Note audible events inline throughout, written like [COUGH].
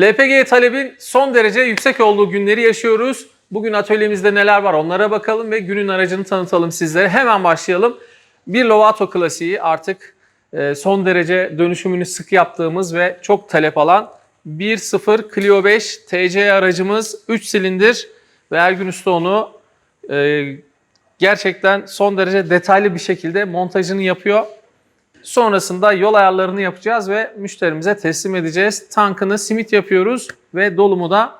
LPG talebin son derece yüksek olduğu günleri yaşıyoruz. Bugün atölyemizde neler var onlara bakalım ve günün aracını tanıtalım sizlere. Hemen başlayalım. Bir Lovato klasiği artık e, son derece dönüşümünü sık yaptığımız ve çok talep alan 1.0 Clio 5 TC aracımız 3 silindir ve Ergün onu e, gerçekten son derece detaylı bir şekilde montajını yapıyor. Sonrasında yol ayarlarını yapacağız ve müşterimize teslim edeceğiz. Tankını simit yapıyoruz ve dolumu da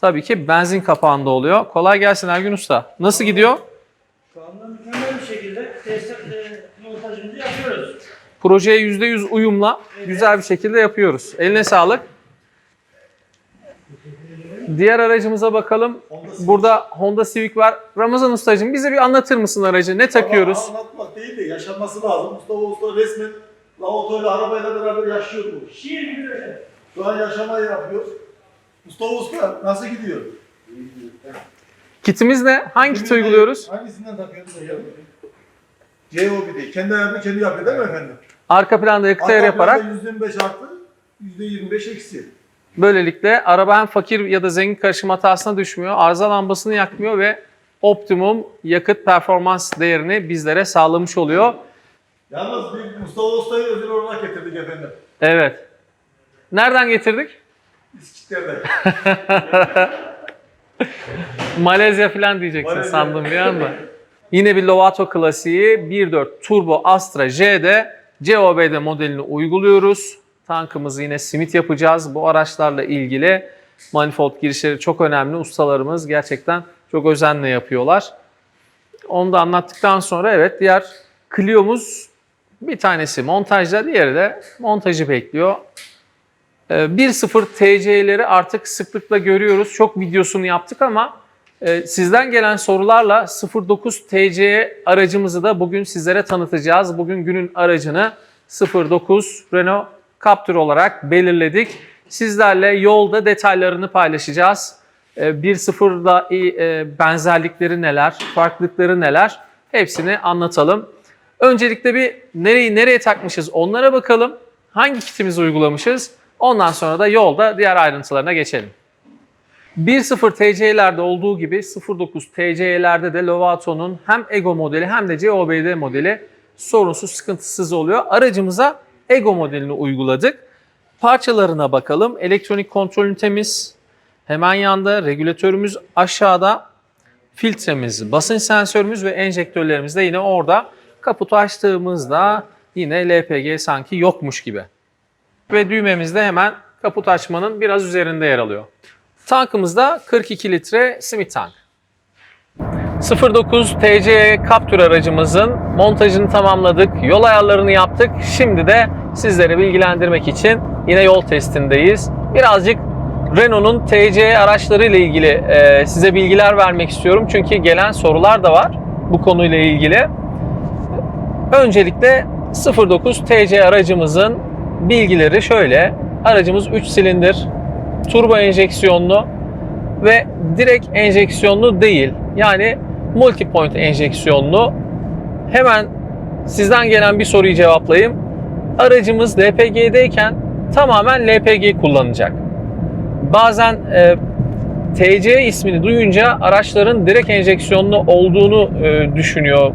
tabii ki benzin kapağında oluyor. Kolay gelsin Ergün Usta. Nasıl gidiyor? Şu anda mükemmel bir şekilde test e, montajımızı yapıyoruz. Projeye %100 uyumla güzel bir şekilde yapıyoruz. Eline sağlık. Diğer aracımıza bakalım. Burada Honda Civic var. Ramazan Ustacığım bize bir anlatır mısın aracı? Ne takıyoruz? Ama anlatmak değil de yaşanması lazım. Mustafa Usta resmen lavaboratuyla arabayla beraber yaşıyor bu. Şiir gibi öyle. Şu an yaşamayı yapıyor. Mustafa Usta nasıl gidiyor? Kitimiz ne? Hangi kit uyguluyoruz? Hangisinden takıyorsunuz hocam? COBD. Kendi ayarını kendi yapıyor değil mi efendim? Arka planda yakıt ayarı Arka yaparak planda %25 artı, %25 eksi. Böylelikle araba hem fakir ya da zengin karışım hatasına düşmüyor, arıza lambasını yakmıyor ve optimum yakıt performans değerini bizlere sağlamış oluyor. Yalnız bir Mustafa Usta'yı özel olarak getirdik efendim. Evet. Nereden getirdik? İskitler'den. [LAUGHS] Malezya falan diyeceksin Malezya. sandım bir anda. Yine bir Lovato klasiği 1.4 Turbo Astra J'de COBD modelini uyguluyoruz. Tankımızı yine simit yapacağız. Bu araçlarla ilgili manifold girişleri çok önemli. Ustalarımız gerçekten çok özenle yapıyorlar. Onu da anlattıktan sonra evet diğer Clio'muz bir tanesi montajda, diğeri de montajı bekliyor. Ee, 1.0 TC'leri artık sıklıkla görüyoruz. Çok videosunu yaptık ama e, sizden gelen sorularla 09 TC aracımızı da bugün sizlere tanıtacağız. Bugün günün aracını 09 Renault Captur olarak belirledik. Sizlerle yolda detaylarını paylaşacağız. Ee, 1.0'da e, benzerlikleri neler, farklılıkları neler hepsini anlatalım. Öncelikle bir nereyi nereye takmışız onlara bakalım. Hangi kitimizi uygulamışız? Ondan sonra da yolda diğer ayrıntılarına geçelim. 1.0 TC'lerde olduğu gibi 0.9 TC'lerde de Lovato'nun hem Ego modeli hem de COBD modeli sorunsuz sıkıntısız oluyor. Aracımıza Ego modelini uyguladık. Parçalarına bakalım. Elektronik kontrol ünitemiz hemen yanda, regülatörümüz aşağıda, filtremiz, basınç sensörümüz ve enjektörlerimiz de yine orada. Kaputu açtığımızda yine LPG sanki yokmuş gibi. Ve düğmemiz de hemen kaput açmanın biraz üzerinde yer alıyor. Tankımızda 42 litre simit tank. 09 TC Captur aracımızın montajını tamamladık, yol ayarlarını yaptık. Şimdi de sizleri bilgilendirmek için yine yol testindeyiz. Birazcık Renault'un TC araçları ile ilgili e, size bilgiler vermek istiyorum. Çünkü gelen sorular da var bu konuyla ilgili. Öncelikle 09 TC aracımızın bilgileri şöyle. Aracımız 3 silindir, turbo enjeksiyonlu ve direkt enjeksiyonlu değil. Yani multi-point enjeksiyonlu. Hemen sizden gelen bir soruyu cevaplayayım. Aracımız LPG'deyken tamamen LPG kullanacak. Bazen e, TC ismini duyunca araçların direkt enjeksiyonlu olduğunu e, düşünüyor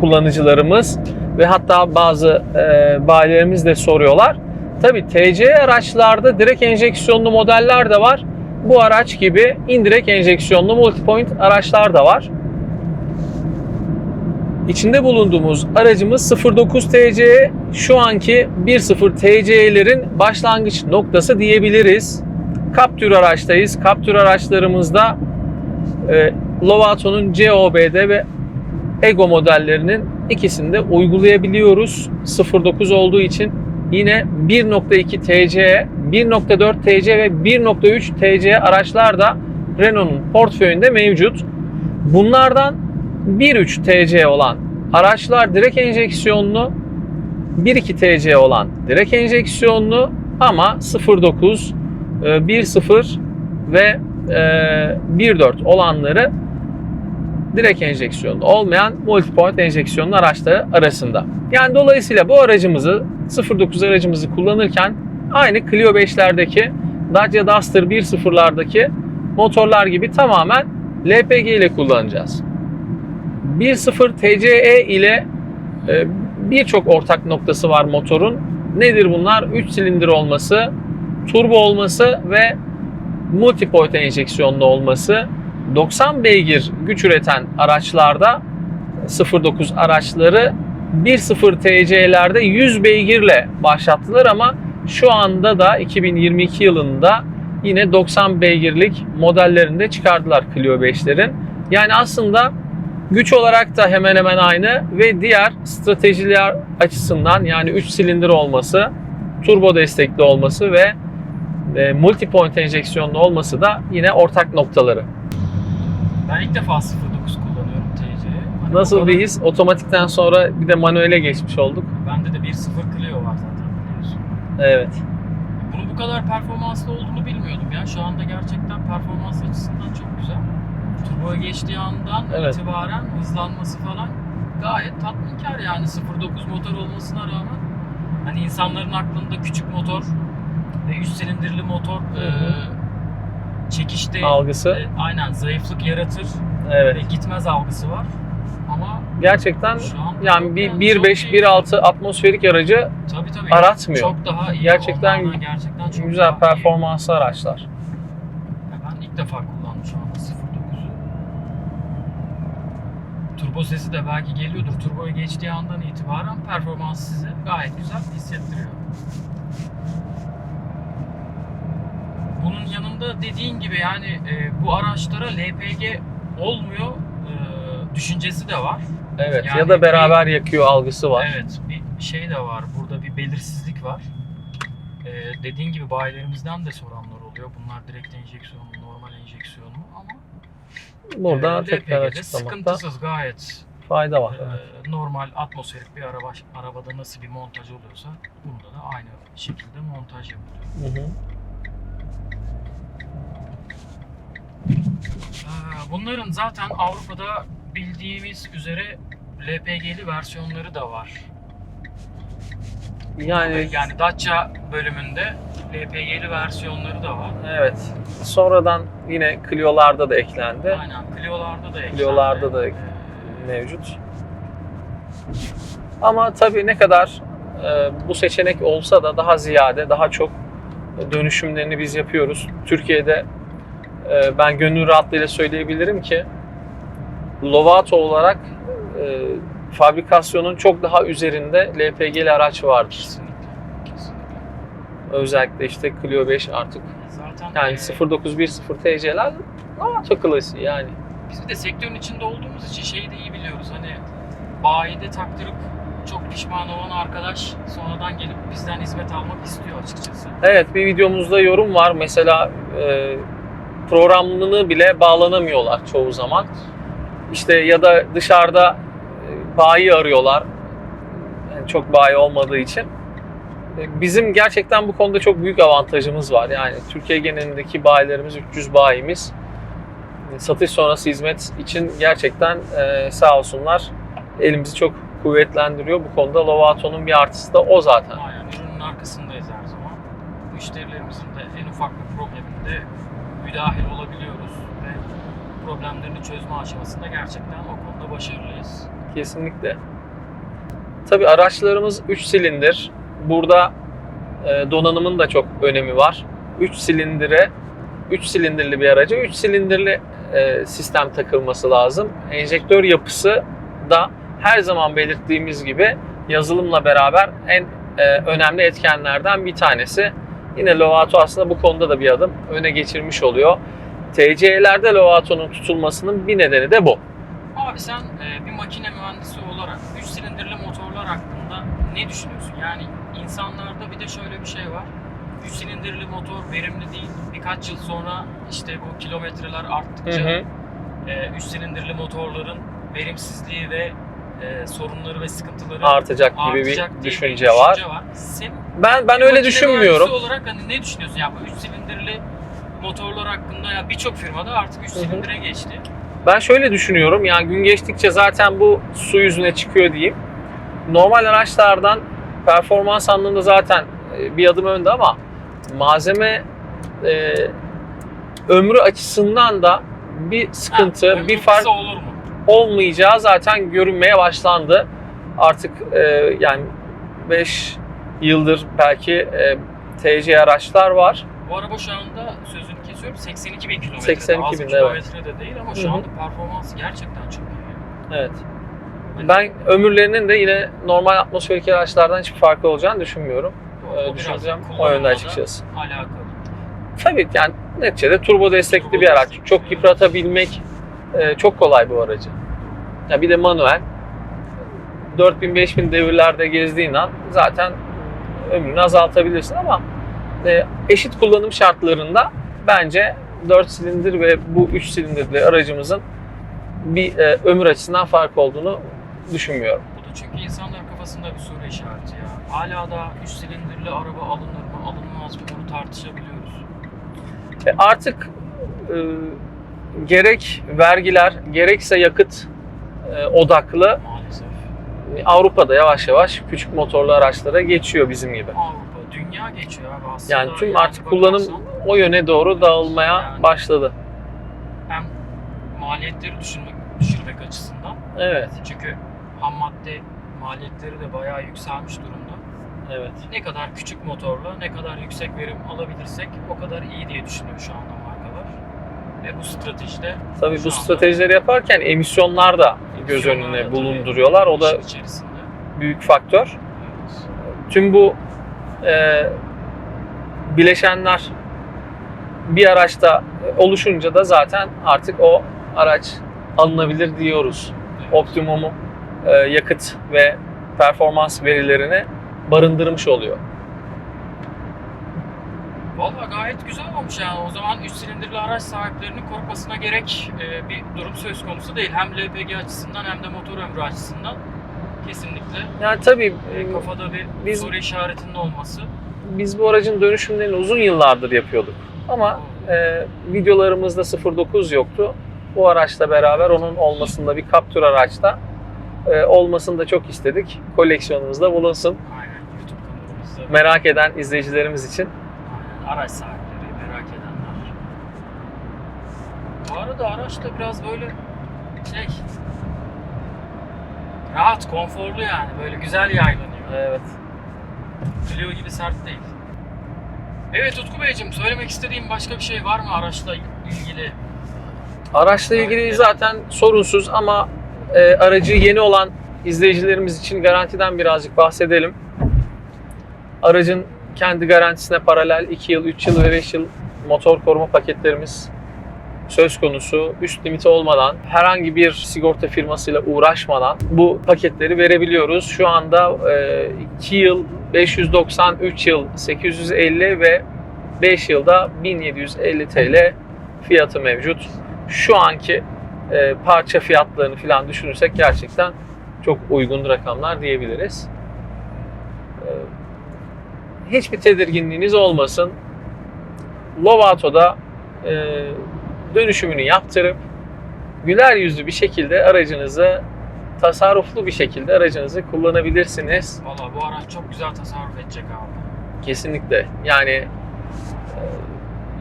kullanıcılarımız ve hatta bazı e, bayilerimiz de soruyorlar. Tabi TC araçlarda direkt enjeksiyonlu modeller de var. Bu araç gibi indirekt enjeksiyonlu multipoint araçlar da var. İçinde bulunduğumuz aracımız 09 TC şu anki 1.0 TC'lerin başlangıç noktası diyebiliriz. Captur araçtayız. Captur araçlarımızda e, Lovato'nun COBD ve Ego modellerinin ikisini de uygulayabiliyoruz. 09 olduğu için yine 1.2 TC, 1.4 TC ve 1.3 TC araçlar da Renault'un portföyünde mevcut. Bunlardan 1.3 TC olan araçlar direkt enjeksiyonlu, 1.2 TC olan direkt enjeksiyonlu ama 0.9, e, 1.0 ve e, 1.4 olanları direkt enjeksiyonlu olmayan multipoint enjeksiyonlu araçları arasında. Yani dolayısıyla bu aracımızı 09 aracımızı kullanırken aynı Clio 5'lerdeki Dacia Duster 1.0'lardaki motorlar gibi tamamen LPG ile kullanacağız. 1.0 TCE ile e, birçok ortak noktası var motorun. Nedir bunlar? 3 silindir olması, turbo olması ve multipoint enjeksiyonlu olması. 90 beygir güç üreten araçlarda 09 araçları 1.0 TC'lerde 100 beygirle başlattılar ama şu anda da 2022 yılında yine 90 beygirlik modellerinde çıkardılar Clio 5'lerin. Yani aslında güç olarak da hemen hemen aynı ve diğer stratejiler açısından yani 3 silindir olması, turbo destekli olması ve e, multipoint enjeksiyonlu olması da yine ortak noktaları. Ben ilk defa 09 kullanıyorum TC'yi. Hani Nasıl o bir kadar- his? Otomatikten sonra bir de manuele geçmiş olduk. Bende de 1.0 Clio var zaten biliyorsun. Evet. Bunun bu kadar performanslı olduğunu bilmiyordum ya. Şu anda gerçekten performans açısından çok güzel. Turboya geçtiği andan Evet. itibaren hızlanması falan gayet tatminkar yani 09 motor olmasına rağmen hani insanların aklında küçük motor ve 3 silindirli motor e, çekişte Algısı. e, aynen zayıflık yaratır Evet. ve gitmez algısı var. Ama Gerçekten şu an yani bir yani 1.5 çok iyi. 1.6 atmosferik aracı tabii tabii aratmıyor. Çok daha iyi. Gerçekten gerçekten çok güzel daha iyi. performanslı araçlar. Ben ilk defa kullandım şu anda Turbo sesi de belki geliyordur. Turboya geçtiği andan itibaren performans size gayet güzel hissettiriyor. Bunun yanında dediğin gibi yani e, bu araçlara LPG olmuyor e, düşüncesi de var. Evet. Yani ya da beraber yakıyor algısı var. Evet, bir şey de var. Burada bir belirsizlik var. Ee, dediğin gibi bayilerimizden de soranlar oluyor. Bunlar direkt enjeksiyon mu, normal enjeksiyon mu Burada e, tekrar açıklamakta gayet fayda var. e, Evet. normal atmosferik bir araba arabada nasıl bir montaj oluyorsa bunda da aynı şekilde montaj yapılıyor. Hı hı. Ee, Bunların zaten Avrupa'da bildiğimiz üzere LPG'li versiyonları da var. Yani Yani Dacia bölümünde LPG'li versiyonları da var. evet. Sonradan yine Clio'larda da eklendi. Aynen. Clio'larda da eklendi. Clio'larda da mevcut. Ama tabii ne kadar e, bu seçenek olsa da daha ziyade, daha çok dönüşümlerini biz yapıyoruz. Türkiye'de e, ben gönül rahatlığıyla söyleyebilirim ki Lovato olarak e, fabrikasyonun çok daha üzerinde LPG'li araç vardır. Kesinlikle. Kesinlikle. Özellikle işte Clio 5 artık. Zaten Yani e, 0910 TC'ler Lovato klasiği yani. biz de sektörün içinde olduğumuz için şeyi de iyi biliyoruz. Hani bayide taktırıp çok pişman olan arkadaş sonradan gelip bizden hizmet almak istiyor açıkçası. Evet bir videomuzda yorum var. Mesela e, programını bile bağlanamıyorlar çoğu zaman. İşte ya da dışarıda bayi arıyorlar. Yani çok bayi olmadığı için. E, Bizim gerçekten bu konuda çok büyük avantajımız var. Yani Türkiye genelindeki bayilerimiz 300 bayimiz. E, Satış sonrası hizmet için gerçekten e, sağ olsunlar elimizi çok kuvvetlendiriyor. Bu konuda Lovato'nun bir artısı da o zaten. Aynen ürünün arkasındayız her zaman. Müşterilerimizin de en ufak bir probleminde müdahil olabiliyoruz ve problemlerini çözme aşamasında gerçekten o konuda başarılıyız. Kesinlikle. Tabii araçlarımız 3 silindir. Burada e, donanımın da çok önemi var. 3 silindire 3 silindirli bir araca 3 silindirli e, sistem takılması lazım. Enjektör yapısı da her zaman belirttiğimiz gibi yazılımla beraber en e, önemli etkenlerden bir tanesi. Yine Lovato aslında bu konuda da bir adım öne geçirmiş oluyor. TC'lerde Lovato'nun tutulmasının bir nedeni de bu. Abi sen bir makine mühendisi olarak 3 silindirli motorlar hakkında ne düşünüyorsun? Yani insanlarda bir de şöyle bir şey var. 3 silindirli motor verimli değil. Birkaç yıl sonra işte bu kilometreler arttıkça Hı hı. 3 silindirli motorların verimsizliği ve e, sorunları ve sıkıntıları Artacak gibi artacak bir diye düşünce var. Senin Ben ben bir öyle düşünmüyorum. olarak hani ne düşünüyorsun? Ya bu 3 silindirli motorlar hakkında ya birçok firmada artık 3 Hı hı. silindire geçti. Ben şöyle düşünüyorum. Yani gün geçtikçe zaten bu su yüzüne çıkıyor diyeyim. Normal araçlardan performans anlamında zaten e, bir adım önde ama malzeme e, ömrü açısından da bir sıkıntı, Ha, bir fark olur mu? olmayacağı zaten görünmeye başlandı. Artık e, yani 5 yıldır belki e, TC araçlar var. Bu araba şu anda sözünü kesiyorum 82 bin kilometre. 82 Az bin, bir kilometre de değil ama şu Hı hı. anda performansı gerçekten çok iyi. Evet. Ben ömürlerinin de yine normal atmosferik araçlardan hiçbir farkı olacağını düşünmüyorum. Ee, düşüneceğim o yönde açıkçası. Alakalı. Tabii yani neticede turbo destekli Turbo bir araç. destekli, Çok yıpratabilmek e, çok kolay bu aracı. Ya bir de manuel. 4000-5000 devirlerde gezdiğin an zaten ömrünü azaltabilirsin ama e, eşit kullanım şartlarında bence 4 silindir ve bu 3 silindirli aracımızın bir e, ömür açısından fark olduğunu düşünmüyorum. Bu da çünkü insanların kafasında bir soru işareti ya. Hala da 3 silindirli araba alınır mı alınmaz mı onu tartışabiliyoruz. E, artık e, gerek vergiler gerekse yakıt e, odaklı Maalesef. Avrupa'da yavaş yavaş küçük motorlu araçlara geçiyor bizim gibi. Avrupa, dünya geçiyor abi aslında. Yani tüm artık kullanım o yöne doğru dağılmaya Yani. başladı. Hem maliyetleri düşürmek, düşürmek açısından. Evet, Çünkü ham madde maliyetleri de bayağı yükselmiş durumda. evet. Ne kadar küçük motorla ne kadar yüksek verim alabilirsek o kadar iyi diye düşünüyor şu anda markalar. Ve bu stratejide Tabii bu stratejileri yaparken emisyonlar da göz önüne bulunduruyorlar. O da içerisinde. büyük faktör. Evet. Tüm bu e, bileşenler bir araçta oluşunca da zaten artık o araç alınabilir diyoruz. Evet. Optimum e, yakıt ve performans verilerini barındırmış oluyor. Valla gayet güzel olmuş yani. O zaman 3 silindirli araç sahiplerinin korkmasına gerek e, bir durum söz konusu değil. Hem LPG açısından hem de motor ömrü açısından kesinlikle Yani tabii e, kafada bir Biz- soru işaretinin olması. biz bu aracın dönüşümlerini uzun yıllardır yapıyorduk. Ama e, videolarımızda 09 yoktu. Bu araçla beraber onun olmasında bir Captur araçta e, olmasını da çok istedik. Koleksiyonumuzda bulunsun. Aynen YouTube kanalımızda Merak eden izleyicilerimiz için. aynen, araç sahipleri merak edenler. Bu arada araç da biraz böyle şey rahat, konforlu yani. Böyle güzel yaylanıyor. Evet. Clio gibi sert değil. Evet Utku Beyciğim söylemek istediğim başka bir şey var mı araçla ilgili? Araçla ilgili zaten sorunsuz ama e, aracı yeni olan izleyicilerimiz için garantiden birazcık bahsedelim. Aracın kendi garantisine paralel 2 yıl, 3 yıl ve 5 yıl motor koruma paketlerimiz söz konusu. Üst limiti olmadan, herhangi bir sigorta firmasıyla uğraşmadan bu paketleri verebiliyoruz. Şu anda 2 yıl 590, 3 yıl 850 ve 5 yılda 1750 TL fiyatı mevcut. Şu anki e, parça fiyatlarını falan düşünürsek gerçekten çok uygun rakamlar diyebiliriz. E, hiçbir tedirginliğiniz olmasın. Lovato'da e, dönüşümünü yaptırıp güler yüzlü bir şekilde aracınızı tasarruflu bir şekilde aracınızı kullanabilirsiniz. Valla bu araç çok güzel tasarruf edecek abi. Kesinlikle. Yani e,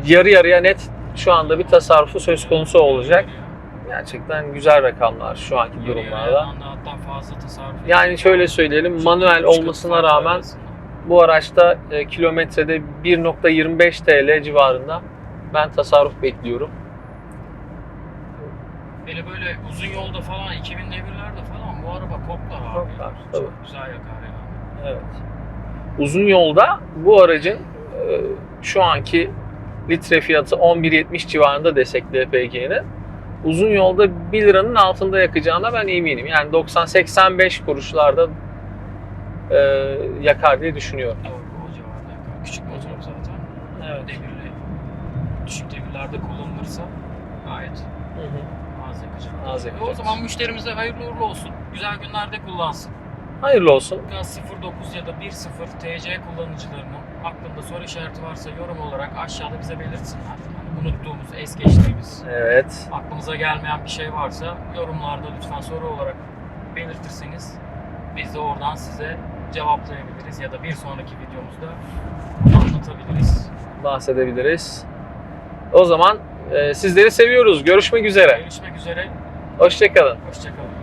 yarı yarıya net şu anda bir tasarrufu söz konusu olacak. Gerçekten güzel rakamlar şu anki durumlarda. hatta fazla tasarruf Yani şöyle söyleyelim, Çok manuel olmasına rağmen bu araçta e, kilometrede 1.25 TL civarında ben tasarruf bekliyorum. Hele böyle uzun yolda falan 2000 devirlerde falan bu araba koklar abi. Koklar, ya. tabii. Çok güzel yakar yani. Evet. Uzun yolda bu aracın e, şu anki litre fiyatı 11.70 civarında desek LPG'nin uzun yolda 1 liranın altında yakacağına ben eminim. Yani 90-85 kuruşlarda e, yakar diye düşünüyorum. Doğru o civarda yakar. Küçük motor zaten. Evet. Devirli, düşük devirlerde kullanılırsa gayet Hı hı. az yakacak. Az E yakacak. O zaman müşterimize hayırlı uğurlu olsun. Güzel günlerde kullansın. Hayırlı olsun. Gaz 09 ya da 10 TC kullanıcılarının aklında soru işareti varsa yorum olarak aşağıda bize belirtsinler. Yani unuttuğumuz, es geçtiğimiz, Evet. aklımıza gelmeyen bir şey varsa yorumlarda lütfen soru olarak belirtirseniz biz de oradan size cevaplayabiliriz ya da bir sonraki videomuzda anlatabiliriz. bahsedebiliriz. O zaman e, sizleri seviyoruz. Görüşmek üzere. Görüşmek üzere. Hoşçakalın. Hoşçakalın.